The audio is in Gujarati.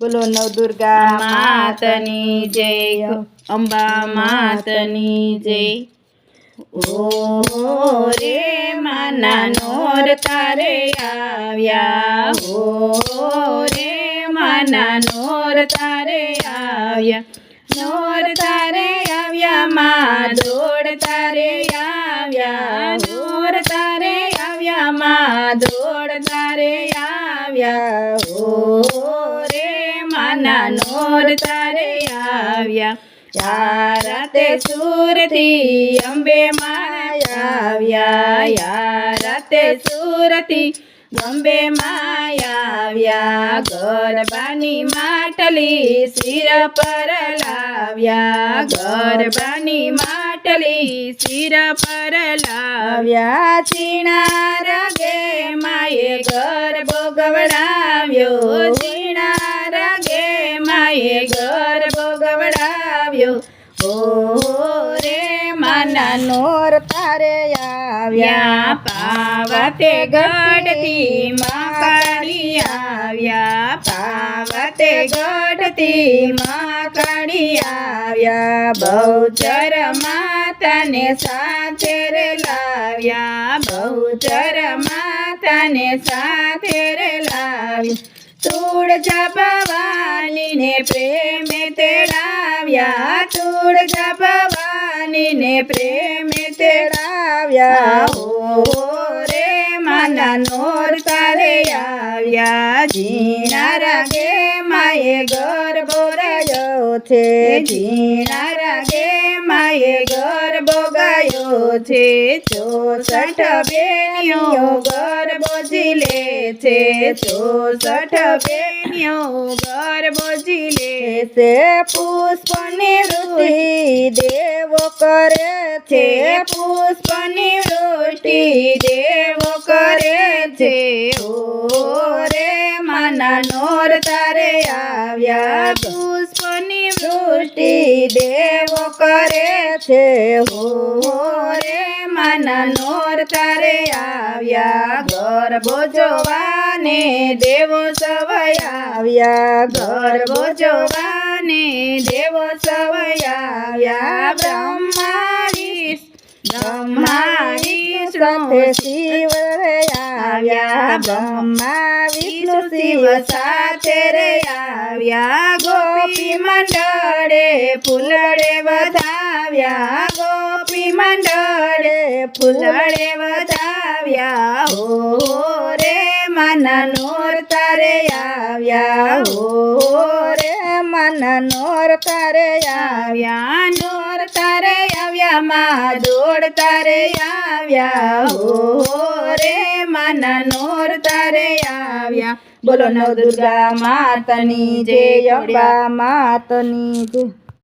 બોલો નવદુર્ગા માતની જય અંબા માતની જય. ઓ રે માના નોર તારે આવ્યા. હો રે માના નોર તારે આવ્યા. નોર તારે આવ્યા માં દોડ તારે આવ્યા. નોર તારે આવ્યા માં દોડ તારે આવ્યા. રે માના નોર તારે આવ્યા. યારાતે સુરથી અંબે માયા આવ્યા. યારા તે સુરથી અંબે માયા આવ્યા. ગરબાની માટલી શિર પર લાવ્યા. ગરબાની માટલી શિર પર લાવ્યા. ચીણા રાગે માએ ગરબો ગવડાવ્યો ચીણા રાગે માએ ગરબો ગવડાવ્યો. ઓ રે માના નોર તારે આવ્યા. પાવતે ગઢથી મા કાઢી આવ્યા. પાવતે ગઢથી માં કાઢી આવ્યા. બહુચર માતાને સાથે રે લાવ્યા. બહુચર માતાને સાથે રે લાવ્યા. તુળ ભવાનીને પ્રેમે તેડાવ્યા. તુળ ભવાનીને પ્રેમે તેડાવ્યા. હો રે માના નોર તારે આવ્યા. જીના રાગે માએ ગરબો રહ્યો છે. જીના રાગે માએ ગરબો ગાયો છે ચોસઠ બેનીઓ ગરબો લે છે ચોસઠ બેનીઓ ગરબો લે છે, પુષ્પની વૃષ્ટિ દેવો કરે છે, પુષ્પની વૃષ્ટિ દેવો કરે છે ઓ રે મના નોર તારે આવ્યા છે. હો રે માના નોર તારે આવ્યા. ગરબો જોવાને દેવો સવય આવ્યા. ગરબો જોવાને દેવો સવય આવ્યા. બ્રહ્મા વિષ્ણુ બ્રહ્મા વિષ્ણુ સાથે શિવ રે આવ્યા. બ્રહ્મા વિષ્ણુ શિવ સાથે રે આવ્યા. ગોપી મંડળે ફૂલડે વધાવ્યા ગોપી મંડળે ફૂલડે વધાવ્યા હો રે માના નોર તારે આવ્યા હો રે મન નોર તારે આવ્યા, નોર તારે આવ્યા, માં દોડ તારે આવ્યા હો રે માના નોર તારે આવ્યા. બોલો નવદુર્ગા માતની જય, અંબા માતની જય.